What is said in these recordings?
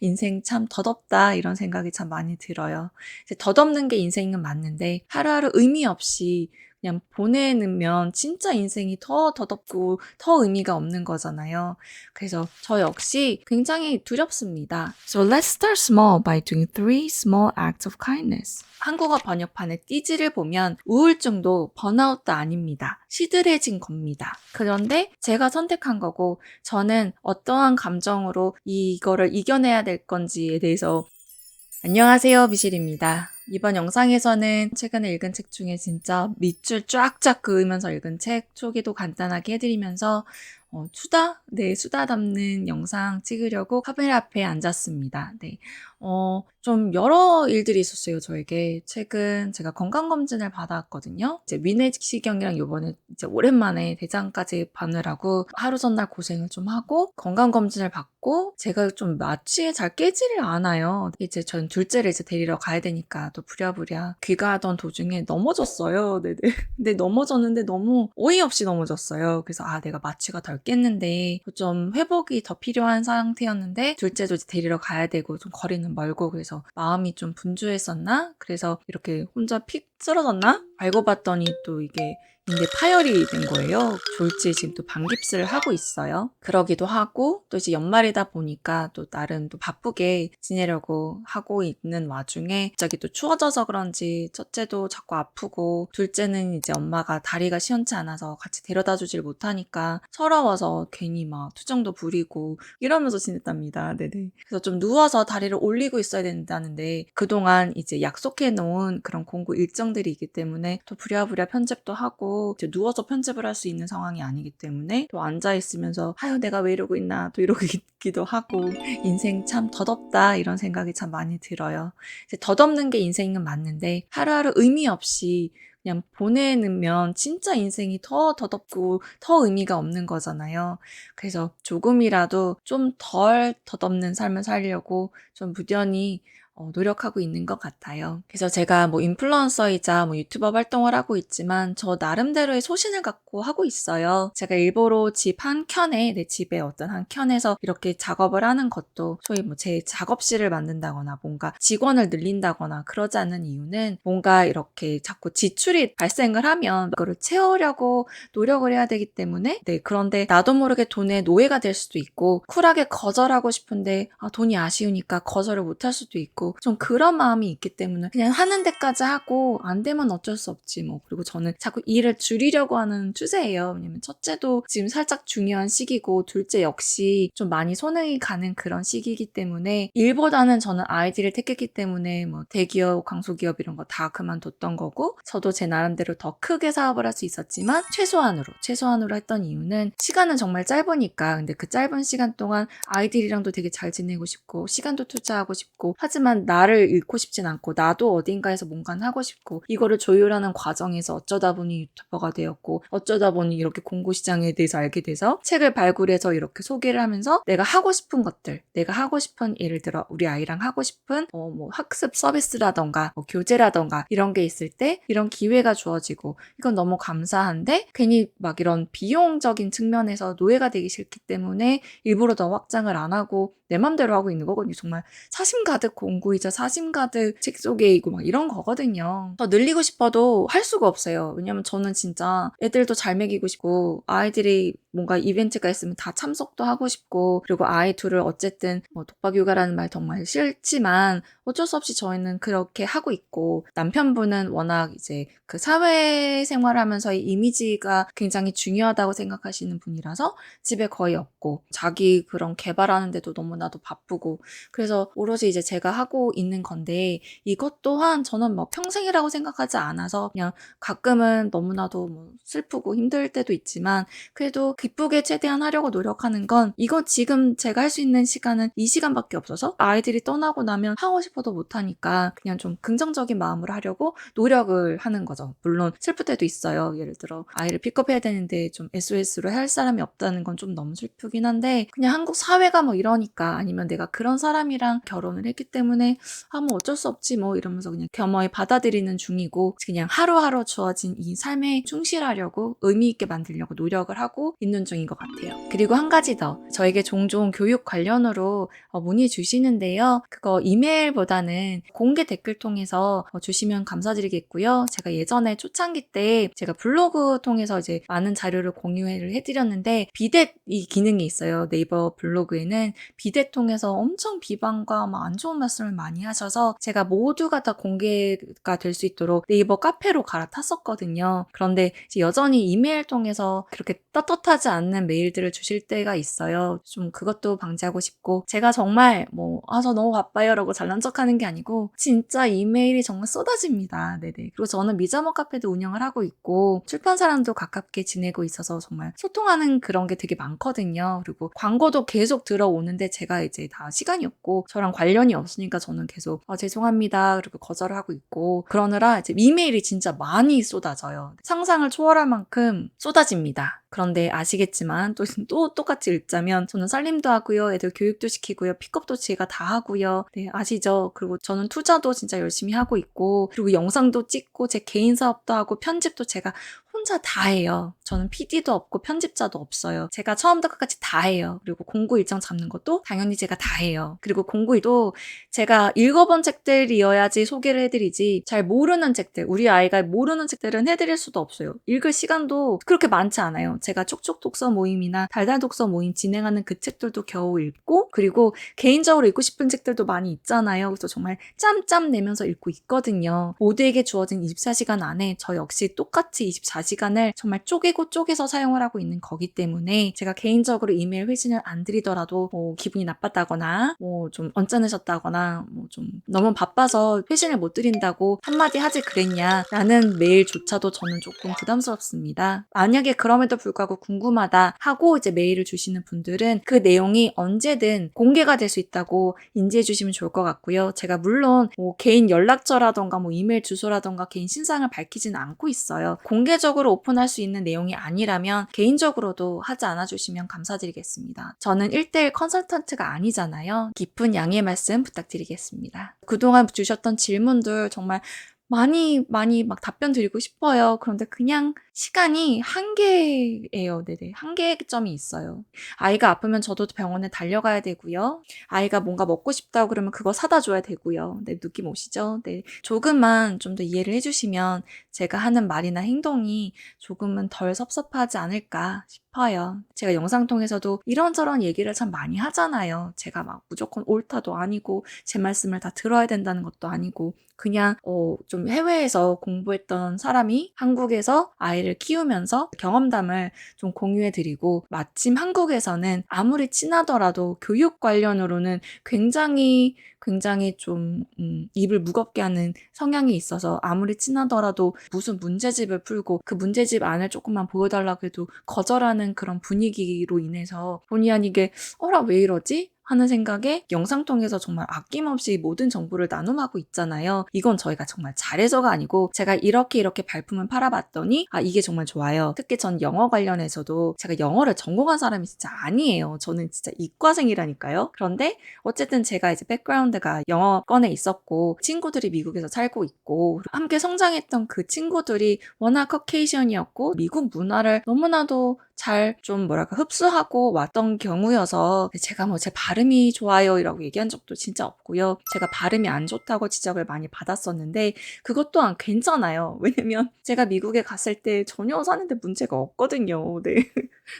인생 참 덧없다 이런 생각이 참 많이 들어요. 덧없는 게 인생은 맞는데 하루하루 의미 없이 그냥 보내면 진짜 인생이 더 덧없고 더 의미가 없는 거잖아요. 그래서 저 역시 굉장히 두렵습니다. So let's start small by doing three small acts of kindness. 한국어 번역판의 띠지를 보면 우울증도 번아웃도 아닙니다. 시들해진 겁니다. 그런데 제가 선택한 거고 저는 어떠한 감정으로 이거를 이겨내야 될 건지에 대해서 안녕하세요, 비실입니다. 이번 영상에서는 최근에 읽은 책 중에 진짜 밑줄 쫙쫙 그으면서 읽은 책 소개도 간단하게 해드리면서 어, 수다? 네, 수다 담는 영상 찍으려고 카메라 앞에 앉았습니다. 네. 어, 좀 여러 일들이 있었어요, 저에게. 최근 제가 건강검진을 받았거든요. 이제 위내시경이랑 요번에 이제 오랜만에 대장까지 바느라고 하루 전날 고생을 좀 하고 건강검진을 받고 제가 좀 마취에 잘 깨지를 않아요. 이제 전 둘째를 이제 데리러 가야 되니까 또 부랴부랴 귀가하던 도중에 넘어졌어요. 네네. 근데 넘어졌는데 너무 어이없이 넘어졌어요. 그래서 아, 내가 마취가 덜 깼는데 좀 회복이 더 필요한 상태였는데 둘째도 이제 데리러 가야 되고 좀 거리는 멀고 그래서 마음이 좀 분주했었나? 그래서 이렇게 혼자 픽 쓰러졌나? 알고 봤더니 또 이게 인대 파열이 된 거예요. 졸지 지금 또 방깁스를 하고 있어요. 그러기도 하고 또 이제 연말이다 보니까 또 나름 또 바쁘게 지내려고 하고 있는 와중에 갑자기 또 추워져서 그런지 첫째도 자꾸 아프고 둘째는 이제 엄마가 다리가 시원치 않아서 같이 데려다 주질 못하니까 서러워서 괜히 막 투정도 부리고 이러면서 지냈답니다. 네네. 그래서 좀 누워서 다리를 올리고 있어야 된다는데 그동안 이제 약속해 놓은 그런 공고 일정 들이 있기 때문에 또 부랴부랴 편집도 하고 이제 누워서 편집을 할 수 있는 상황이 아니기 때문에 또 앉아 있으면서 아유 내가 왜 이러고 있나 또 이러기도 하고 인생 참 덧없다 이런 생각이 참 많이 들어요. 이제 덧없는 게 인생은 맞는데 하루하루 의미 없이 그냥 보내면 진짜 인생이 더 덧없고 더 의미가 없는 거잖아요. 그래서 조금이라도 좀덜 덧없는 삶을 살려고 좀 어, 노력하고 있는 것 같아요. 그래서 제가 뭐 인플루언서이자 뭐 유튜버 활동을 하고 있지만 저 나름대로의 소신을 갖고 하고 있어요. 제가 일부러 집 한 켠에 내 집의 어떤 한 켠에서 이렇게 작업을 하는 것도 소위 뭐 제 작업실을 만든다거나 뭔가 직원을 늘린다거나 그러지 않는 이유는 뭔가 이렇게 자꾸 지출이 발생을 하면 그거를 채우려고 노력을 해야 되기 때문에 네 그런데 나도 모르게 돈의 노예가 될 수도 있고 쿨하게 거절하고 싶은데 아, 돈이 아쉬우니까 거절을 못할 수도 있고 좀 그런 마음이 있기 때문에 그냥 하는 데까지 하고 안 되면 어쩔 수 없지 뭐. 그리고 저는 자꾸 일을 줄이려고 하는 추세예요. 왜냐면 첫째도 지금 살짝 중요한 시기고 둘째 역시 좀 많이 손해이 가는 그런 시기이기 때문에 일보다는 저는 아이디를 택했기 때문에 뭐 대기업 강소기업 이런 거 다 그만뒀던 거고 저도 제 나름대로 더 크게 사업을 할 수 있었지만 최소한으로 최소한으로 했던 이유는 시간은 정말 짧으니까. 근데 그 짧은 시간 동안 아이들이랑도 되게 잘 지내고 싶고 시간도 투자하고 싶고 하지만 나를 잃고 싶진 않고 나도 어딘가에서 뭔가는 하고 싶고 이거를 조율하는 과정에서 어쩌다 보니 유튜버가 되었고 어쩌다 보니 이렇게 공고 시장에 대해서 알게 돼서 책을 발굴해서 이렇게 소개를 하면서 내가 하고 싶은 것들 내가 하고 싶은 예를 들어 우리 아이랑 하고 싶은 어, 뭐 학습 서비스라던가 뭐 교재라던가 이런 게 있을 때 이런 기회가 주어지고 이건 너무 감사한데 괜히 막 이런 비용적인 측면에서 노예가 되기 싫기 때문에 일부러 더 확장을 안 하고 내 맘대로 하고 있는 거거든요. 정말 사심 가득 공 구이자 사심 가득 책 속에이고 막 이런 거거든요. 더 늘리고 싶어도 할 수가 없어요. 왜냐면 저는 진짜 애들도 잘 먹이고 싶고 아이들이 뭔가 이벤트가 있으면 다 참석도 하고 싶고 그리고 아이 둘을 어쨌든 뭐 독박 육아라는 말 정말 싫지만 어쩔 수 없이 저희는 그렇게 하고 있고 남편분은 워낙 이제 그 사회 생활하면서의 이미지가 굉장히 중요하다고 생각하시는 분이라서 집에 거의 없고 자기 그런 개발하는데도 너무나도 바쁘고 그래서 오로지 이제 제가 하고 있는 건데 이것 또한 저는 뭐 평생이라고 생각하지 않아서 그냥 가끔은 너무나도 뭐 슬프고 힘들 때도 있지만 그래도 기쁘게 최대한 하려고 노력하는 건 이거 지금 제가 할 수 있는 시간은 이 시간밖에 없어서 아이들이 떠나고 나면 하고 싶어도 못하니까 그냥 좀 긍정적인 마음으로 하려고 노력을 하는 거죠. 물론 슬플 때도 있어요. 예를 들어 아이를 픽업해야 되는데 좀 SOS로 할 사람이 없다는 건 좀 너무 슬프긴 한데 그냥 한국 사회가 뭐 이러니까 아니면 내가 그런 사람이랑 결혼을 했기 때문에 때문에 아, 뭐 어쩔 수 없지 뭐 이러면서 그냥 겸허히 받아들이는 중이고 그냥 하루하루 주어진 이 삶에 충실하려고 의미 있게 만들려고 노력을 하고 있는 중인 것 같아요. 그리고 한 가지 더 저에게 종종 교육 관련으로 어, 문의 주시는데요. 그거 이메일보다는 공개 댓글 통해서 어, 주시면 감사드리겠고요. 제가 예전에 초창기 때 제가 블로그 통해서 이제 많은 자료를 공유를 해드렸는데 비댓 이 기능이 있어요. 네이버 블로그에는 비댓 통해서 엄청 비방과 막 안 좋은 말씀을 많이 하셔서 제가 모두가 다 공개가 될 수 있도록 네이버 카페로 갈아탔었거든요. 그런데 여전히 이메일 통해서 그렇게 떳떳하지 않는 메일들을 주실 때가 있어요. 좀 그것도 방지하고 싶고 제가 정말 뭐 아 저 너무 바빠요라고 잘난 척하는 게 아니고 진짜 이메일이 정말 쏟아집니다. 네네. 그리고 저는 미자모 카페도 운영을 하고 있고 출판사랑도 가깝게 지내고 있어서 정말 소통하는 그런 게 되게 많거든요. 그리고 광고도 계속 들어오는데 제가 이제 다 시간이 없고 저랑 관련이 없으니까 저는 계속 아, 죄송합니다. 그리고 거절을 하고 있고 그러느라 이제 이메일이 진짜 많이 쏟아져요. 상상을 초월할 만큼 쏟아집니다. 그런데 아시겠지만 또, 또 똑같이 읽자면 저는 살림도 하고요. 애들 교육도 시키고요. 픽업도 제가 다 하고요. 네, 아시죠? 그리고 저는 투자도 진짜 열심히 하고 있고 그리고 영상도 찍고 제 개인 사업도 하고 편집도 제가 혼자 다 해요. 저는 PD도 없고 편집자도 없어요. 제가 처음부터 끝까지 다 해요. 그리고 공고 일정 잡는 것도 당연히 제가 다 해요. 그리고 공고일도 제가 읽어본 책들이어야지 소개를 해드리지 잘 모르는 책들, 우리 아이가 모르는 책들은 해드릴 수도 없어요. 읽을 시간도 그렇게 많지 않아요. 제가 촉촉 독서 모임이나 달달 독서 모임 진행하는 그 책들도 겨우 읽고 그리고 개인적으로 읽고 싶은 책들도 많이 있잖아요. 그래서 정말 짬짬 내면서 읽고 있거든요. 모두에게 주어진 24시간 안에 저 역시 똑같이 24시간 을 정말 쪼개고 쪼개서 사용을 하고 있는 거기 때문에 제가 개인적으로 이메일 회신을 안 드리더라도 뭐 기분이 나빴다거나 뭐 좀 언짢으셨다거나 뭐 좀 너무 바빠서 회신을 못 드린다고 한마디 하지 그랬냐 라는 메일조차도 저는 조금 부담스럽습니다. 만약에 그럼에도 불구하고 궁금하다 하고 이제 메일을 주시는 분들은 그 내용이 언제든 공개가 될 수 있다고 인지해 주시면 좋을 것 같고요. 제가 물론 뭐 개인 연락처라던가 뭐 이메일 주소라던가 개인 신상을 밝히지는 않고 있어요. 공개적으로 오픈할 수 있는 내용이 아니라면 개인적으로도 하지 않아 주시면 감사드리겠습니다. 저는 1대1 컨설턴트가 아니잖아요. 깊은 양해 말씀 부탁드리겠습니다. 그동안 주셨던 질문들 정말 많이 많이 막 답변 드리고 싶어요. 그런데 그냥 시간이 한계예요. 네네. 한계점이 있어요. 아이가 아프면 저도 병원에 달려가야 되고요. 아이가 뭔가 먹고 싶다고 그러면 그거 사다 줘야 되고요. 네, 느낌 오시죠? 네. 조금만 좀 더 이해를 해주시면 제가 하는 말이나 행동이 조금은 덜 섭섭하지 않을까 싶어요. 제가 영상 통해서도 이런저런 얘기를 참 많이 하잖아요. 제가 막 무조건 옳다도 아니고 제 말씀을 다 들어야 된다는 것도 아니고 그냥 어, 좀 해외에서 공부했던 사람이 한국에서 아이를 키우면서 경험담을 좀 공유해 드리고 마침 한국에서는 아무리 친하더라도 교육 관련으로는 굉장히 굉장히 좀 음, 입을 무겁게 하는 성향이 있어서 아무리 친하더라도 무슨 문제집을 풀고 그 문제집 안을 조금만 보여달라고 해도 거절하는 그런 분위기로 인해서 본의 아니게 어라 왜 이러지? 하는 생각에 영상 통해서 정말 아낌없이 모든 정보를 나눔하고 있잖아요. 이건 저희가 정말 잘해서가 아니고 제가 이렇게 이렇게 발품을 팔아봤더니 아 이게 정말 좋아요. 특히 전 영어 관련해서도 제가 영어를 전공한 사람이 진짜 아니에요. 저는 진짜 이과생이라니까요. 그런데 어쨌든 제가 이제 백그라운드가 영어권에 있었고 친구들이 미국에서 살고 있고 함께 성장했던 그 친구들이 워낙 커케이션이었고 미국 문화를 너무나도 잘 좀 뭐랄까 흡수하고 왔던 경우여서 제가 뭐 제 발음이 좋아요 이라고 얘기한 적도 진짜 없고요. 제가 발음이 안 좋다고 지적을 많이 받았었는데 그것 또한 괜찮아요. 왜냐면 제가 미국에 갔을 때 전혀 사는데 문제가 없거든요. 네.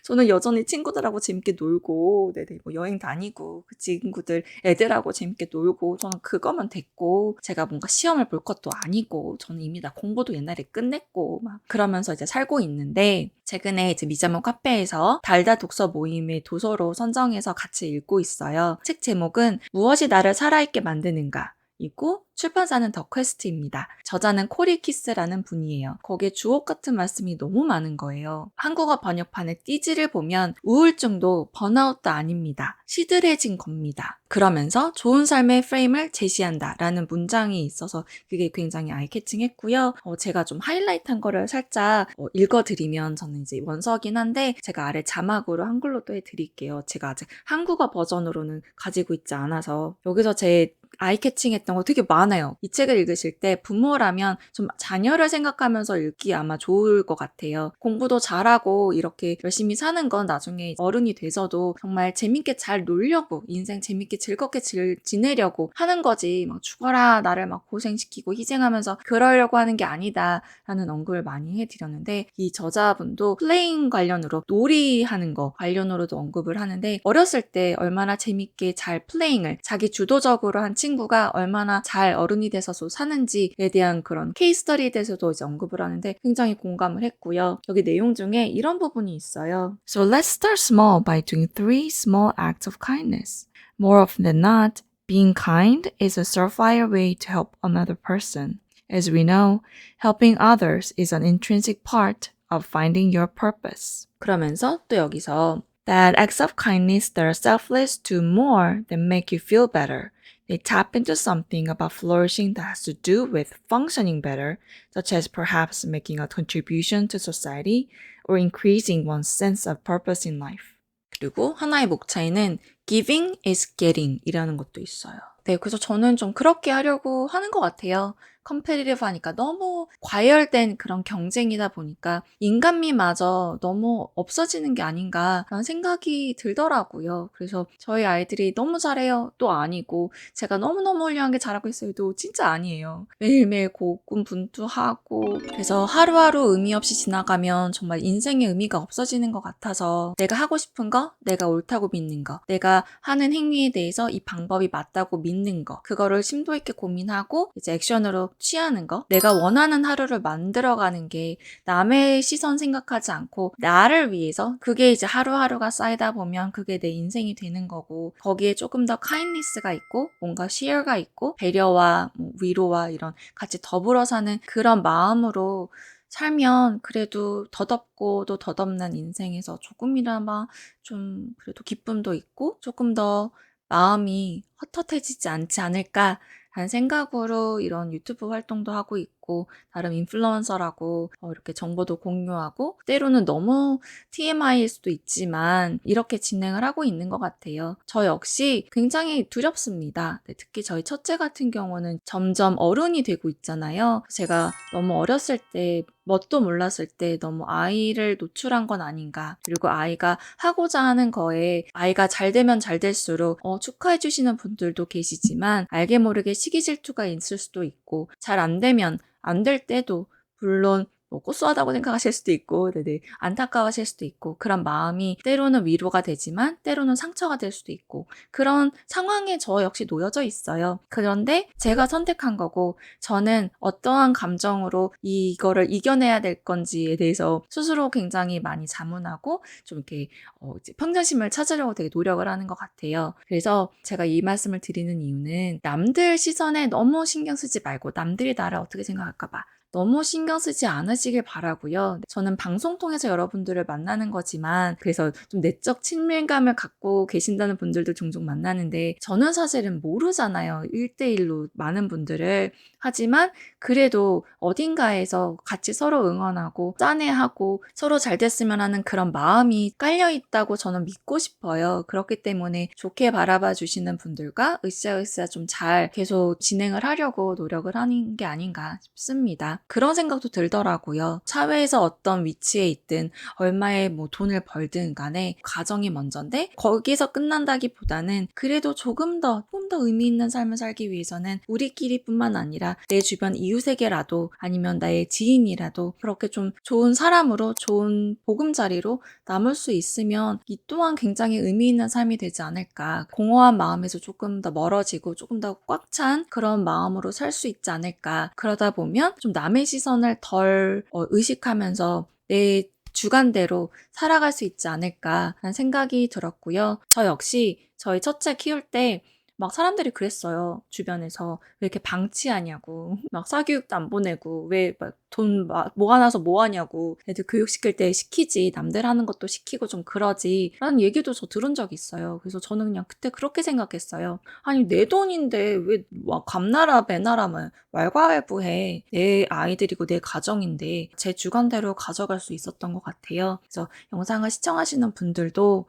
저는 여전히 친구들하고 재밌게 놀고, 네네, 뭐 여행 다니고, 그 친구들, 애들하고 재밌게 놀고, 저는 그거면 됐고, 제가 뭔가 시험을 볼 것도 아니고, 저는 이미 다 공부도 옛날에 끝냈고, 막, 그러면서 이제 살고 있는데, 최근에 이제 미자모 카페에서 달다 독서 모임의 도서로 선정해서 같이 읽고 있어요. 책 제목은 무엇이 나를 살아있게 만드는가? 이고 출판사는 더 퀘스트입니다. 저자는 코리 키스라는 분이에요. 거기에 주옥 같은 말씀이 너무 많은 거예요. 한국어 번역판의 띠지를 보면 우울증도 번아웃도 아닙니다. 시들해진 겁니다. 그러면서 좋은 삶의 프레임을 제시한다 라는 문장이 있어서 그게 굉장히 아이캐칭했고요. 어, 제가 좀 하이라이트한 거를 살짝 어, 읽어드리면 저는 이제 원서긴 한데 제가 아래 자막으로 한글로 또 해드릴게요. 제가 아직 한국어 버전으로는 가지고 있지 않아서 여기서 제 아이캐칭했던 거 되게 많아요. 이 책을 읽으실 때 부모라면 좀 자녀를 생각하면서 읽기 아마 좋을 것 같아요. 공부도 잘하고 이렇게 열심히 사는 건 나중에 어른이 돼서도 정말 재밌게 잘 놀려고 인생 재밌게 즐겁게 질- 지내려고 하는 거지 막 죽어라 나를 막 고생시키고 희생하면서 그러려고 하는 게 아니다 라는 언급을 많이 해드렸는데 이 저자분도 플레잉 관련으로 놀이하는 거 관련으로도 언급을 하는데 어렸을 때 얼마나 재밌게 잘 플레잉을 자기 주도적으로 한 친구 가 얼마나 잘 어른이 돼서 사는지에 대한 그런 케이스 스터디에 대해서도 이제 언급을 하는데 굉장히 공감을 했고요. 여기 내용 중에 이런 부분이 있어요. So let's start small by doing three small acts of kindness. More often than not, being kind is a surefire way to help another person. As we know, helping others is an intrinsic part of finding your purpose. 그러면서 또 여기서 that acts of kindness that are selfless do more than make you feel better. They tap into something about flourishing that has to do with functioning better, such as perhaps making a contribution to society or increasing one's sense of purpose in life. 그리고 하나의 목차에는 giving is getting 이라는 것도 있어요. 네, 그래서 저는 좀 그렇게 하려고 하는 것 같아요. 컴페리티브 하니까 너무 과열된 그런 경쟁이다 보니까 인간미마저 너무 없어지는 게 아닌가라는 생각이 들더라고요. 그래서 저희 아이들이 너무 잘해요. 또 아니고 제가 너무너무 훌륭하게 잘하고 있어요도 진짜 아니에요. 매일매일 고군분투하고 그래서 하루하루 의미 없이 지나가면 정말 인생의 의미가 없어지는 것 같아서 내가 하고 싶은 거, 내가 옳다고 믿는 거, 내가 하는 행위에 대해서 이 방법이 맞다고 믿는 거, 그거를 심도 있게 고민하고 이제 액션으로 취하는 거, 내가 원하는 하루를 만들어가는 게 남의 시선 생각하지 않고 나를 위해서 그게 이제 하루하루가 쌓이다 보면 그게 내 인생이 되는 거고 거기에 조금 더 카인니스가 있고 뭔가 시어가 있고 배려와 뭐 위로와 이런 같이 더불어 사는 그런 마음으로 살면 그래도 더덥고 또 더덥는 인생에서 조금이나마 좀 그래도 기쁨도 있고 조금 더 마음이 헛헛해지지 않지 않을까 하는 생각으로 이런 유튜브 활동도 하고 있고 나름 인플루언서라고 어, 이렇게 정보도 공유하고 때로는 너무 TMI일 수도 있지만 이렇게 진행을 하고 있는 것 같아요. 저 역시 굉장히 두렵습니다. 네, 특히 저희 첫째 같은 경우는 점점 어른이 되고 있잖아요. 제가 너무 어렸을 때 뭣도 몰랐을 때 너무 아이를 노출한 건 아닌가. 그리고 아이가 하고자 하는 거에 아이가 잘 되면 잘 될수록 어, 축하해 주시는 분들도 계시지만 알게 모르게 시기 질투가 있을 수도 있고 잘 안 되면 안 될 때도 물론 뭐 고소하다고 생각하실 수도 있고, 네네, 안타까워하실 수도 있고, 그런 마음이 때로는 위로가 되지만, 때로는 상처가 될 수도 있고, 그런 상황에 저 역시 놓여져 있어요. 그런데 제가 선택한 거고, 저는 어떠한 감정으로 이거를 이겨내야 될 건지에 대해서 스스로 굉장히 많이 자문하고, 좀 이렇게, 어, 이제 평정심을 찾으려고 되게 노력을 하는 것 같아요. 그래서 제가 이 말씀을 드리는 이유는, 남들 시선에 너무 신경 쓰지 말고, 남들이 나를 어떻게 생각할까봐, 너무 신경 쓰지 않으시길 바라고요. 저는 방송 통해서 여러분들을 만나는 거지만 그래서 좀 내적 친밀감을 갖고 계신다는 분들도 종종 만나는데 저는 사실은 모르잖아요. 1대1로 많은 분들을. 하지만 그래도 어딘가에서 같이 서로 응원하고 짠해하고 서로 잘 됐으면 하는 그런 마음이 깔려 있다고 저는 믿고 싶어요. 그렇기 때문에 좋게 바라봐 주시는 분들과 으쌰으쌰 좀 잘 계속 진행을 하려고 노력을 하는 게 아닌가 싶습니다. 그런 생각도 들더라고요. 사회에서 어떤 위치에 있든 얼마의 뭐 돈을 벌든 간에 가정이 먼저인데 거기서 끝난다기보다는 그래도 조금 더 조금 더 의미 있는 삶을 살기 위해서는 우리끼리뿐만 아니라 내 주변 이웃에게라도 아니면 나의 지인이라도 그렇게 좀 좋은 사람으로 좋은 보금자리로 남을 수 있으면 이 또한 굉장히 의미 있는 삶이 되지 않을까. 공허한 마음에서 조금 더 멀어지고 조금 더 꽉 찬 그런 마음으로 살 수 있지 않을까. 그러다 보면 좀 남의 시선을 덜 어, 의식하면서 내 주관대로 살아갈 수 있지 않을까 하는 생각이 들었고요. 저 역시 저희 첫째 키울 때 막 사람들이 그랬어요. 주변에서 왜 이렇게 방치하냐고. 막 사교육도 안 보내고 왜 막돈 모아놔서 뭐 하냐고. 애들 교육시킬 때 시키지. 남들 하는 것도 시키고 좀 그러지. 라는 얘기도 저 들은 적 있어요. 그래서 저는 그냥 그때 그렇게 생각했어요. 아니 내 돈인데 왜 감나라 배나라면 왈가왈부해. 내 아이들이고 내 가정인데 제 주관대로 가져갈 수 있었던 것 같아요. 그래서 영상을 시청하시는 분들도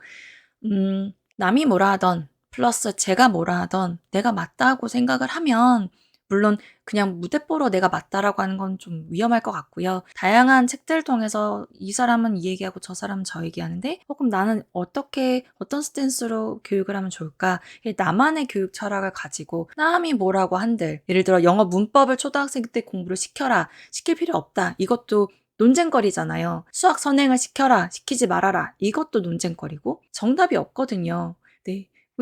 음 남이 뭐라 하던 플러스 제가 뭐라 하던 내가 맞다고 생각을 하면 물론 그냥 무대뽀로 내가 맞다라고 하는 건 좀 위험할 것 같고요. 다양한 책들을 통해서 이 사람은 이 얘기하고 저 사람은 저 얘기하는데 조금 나는 어떻게 어떤 스탠스로 교육을 하면 좋을까? 이 나만의 교육 철학을 가지고 남이 뭐라고 한들 예를 들어 영어 문법을 초등학생 때 공부를 시켜라 시킬 필요 없다 이것도 논쟁거리잖아요. 수학 선행을 시켜라 시키지 말아라 이것도 논쟁거리고 정답이 없거든요.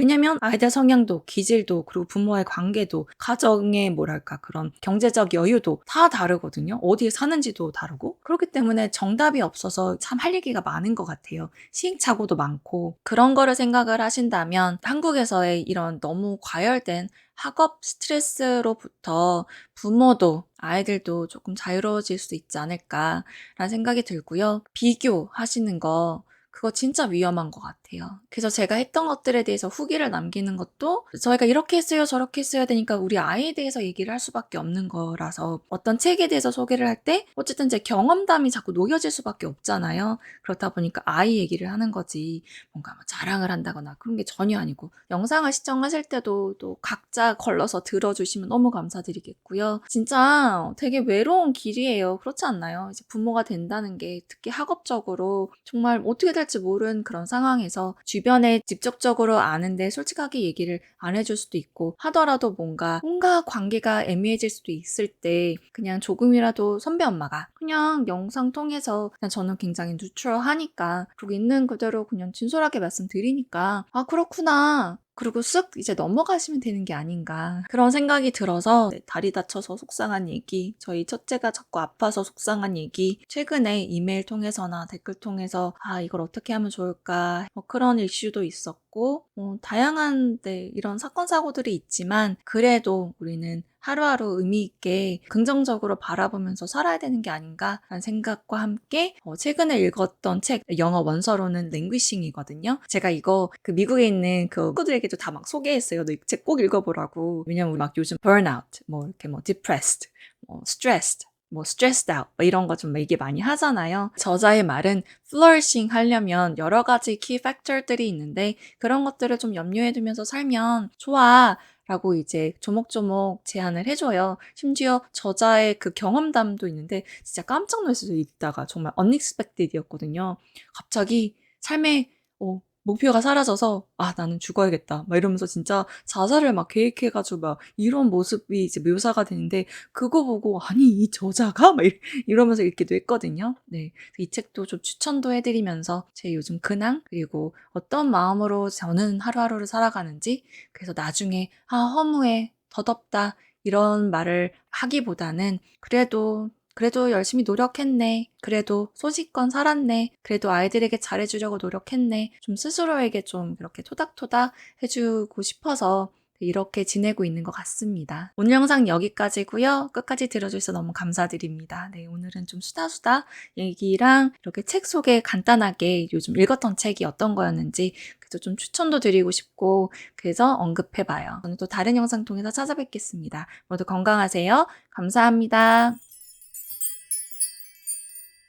네. 왜냐면 아이들 성향도 기질도 그리고 부모의 관계도 가정의 뭐랄까 그런 경제적 여유도 다 다르거든요. 어디에 사는지도 다르고 그렇기 때문에 정답이 없어서 참 할 얘기가 많은 것 같아요. 시행착오도 많고 그런 거를 생각을 하신다면 한국에서의 이런 너무 과열된 학업 스트레스로부터 부모도 아이들도 조금 자유로워질 수 있지 않을까라는 생각이 들고요. 비교하시는 거 그거 진짜 위험한 것 같아요. 그래서 제가 했던 것들에 대해서 후기를 남기는 것도 저희가 이렇게 했어요, 저렇게 했어야 되니까 우리 아이에 대해서 얘기를 할 수밖에 없는 거라서 어떤 책에 대해서 소개를 할 때 어쨌든 제 경험담이 자꾸 녹여질 수밖에 없잖아요. 그렇다 보니까 아이 얘기를 하는 거지 뭔가 뭐 자랑을 한다거나 그런 게 전혀 아니고 영상을 시청하실 때도 또 각자 걸러서 들어주시면 너무 감사드리겠고요. 진짜 되게 외로운 길이에요. 그렇지 않나요? 이제 부모가 된다는 게 특히 학업적으로 정말 어떻게 될지 모르는 그런 상황에서 주변에 직접적으로 아는데 솔직하게 얘기를 안 해줄 수도 있고 하더라도 뭔가 뭔가 관계가 애매해질 수도 있을 때 그냥 조금이라도 선배 엄마가 그냥 영상 통해서 그냥 저는 굉장히 뉴트럴하니까 그리고 있는 그대로 그냥 진솔하게 말씀드리니까 아 그렇구나 그리고 쓱 이제 넘어가시면 되는 게 아닌가 그런 생각이 들어서 네, 다리 다쳐서 속상한 얘기 저희 첫째가 자꾸 아파서 속상한 얘기 최근에 이메일 통해서나 댓글 통해서 아 이걸 어떻게 하면 좋을까? 뭐 그런 이슈도 있었고 뭐 다양한 네, 이런 사건 사고들이 있지만 그래도 우리는 하루하루 의미 있게 긍정적으로 바라보면서 살아야 되는 게 아닌가라는 생각과 함께 어, 최근에 읽었던 책 영어 원서로는 랭귀싱이거든요. 제가 이거 그 미국에 있는 그 친구들에게도 다 막 소개했어요. 너 이 책 꼭 읽어보라고. 왜냐면 막 요즘 burnout, 뭐 이렇게 뭐 depressed, 뭐 stressed 뭐 stressed out 뭐 이런 거 좀 얘기 많이 하잖아요. 저자의 말은 flourishing 하려면 여러 가지 key factor들이 있는데 그런 것들을 좀 염려해 두면서 살면 좋아. 라고 이제 조목조목 제안을 해줘요. 심지어 저자의 그 경험담도 있는데 진짜 깜짝 놀랐어요. 읽다가 정말 unexpected이었거든요. 갑자기 삶의 어, 목표가 사라져서 아 나는 죽어야겠다. 막 이러면서 진짜 자살을 막 계획해가지고 막 이런 모습이 이제 묘사가 되는데 그거 보고 아니 이 저자가? 막 이러- 이러면서 읽기도 했거든요. 네, 이 책도 좀 추천도 해드리면서 제 요즘 근황 그리고 어떤 마음으로 저는 하루하루를 살아가는지 그래서 나중에 아 허무해 더덥다 이런 말을 하기보다는 그래도 그래도 열심히 노력했네. 그래도 소식건 살았네. 그래도 아이들에게 잘해주려고 노력했네. 좀 스스로에게 좀 이렇게 토닥토닥 해주고 싶어서 이렇게 지내고 있는 것 같습니다. 오늘 영상 여기까지고요. 끝까지 들어주셔서 너무 감사드립니다. 네, 오늘은 좀 수다수다 얘기랑 이렇게 책 소개 간단하게 요즘 읽었던 책이 어떤 거였는지 그래서 좀 추천도 드리고 싶고 그래서 언급해봐요. 저는 또 다른 영상 통해서 찾아뵙겠습니다. 모두 건강하세요. 감사합니다.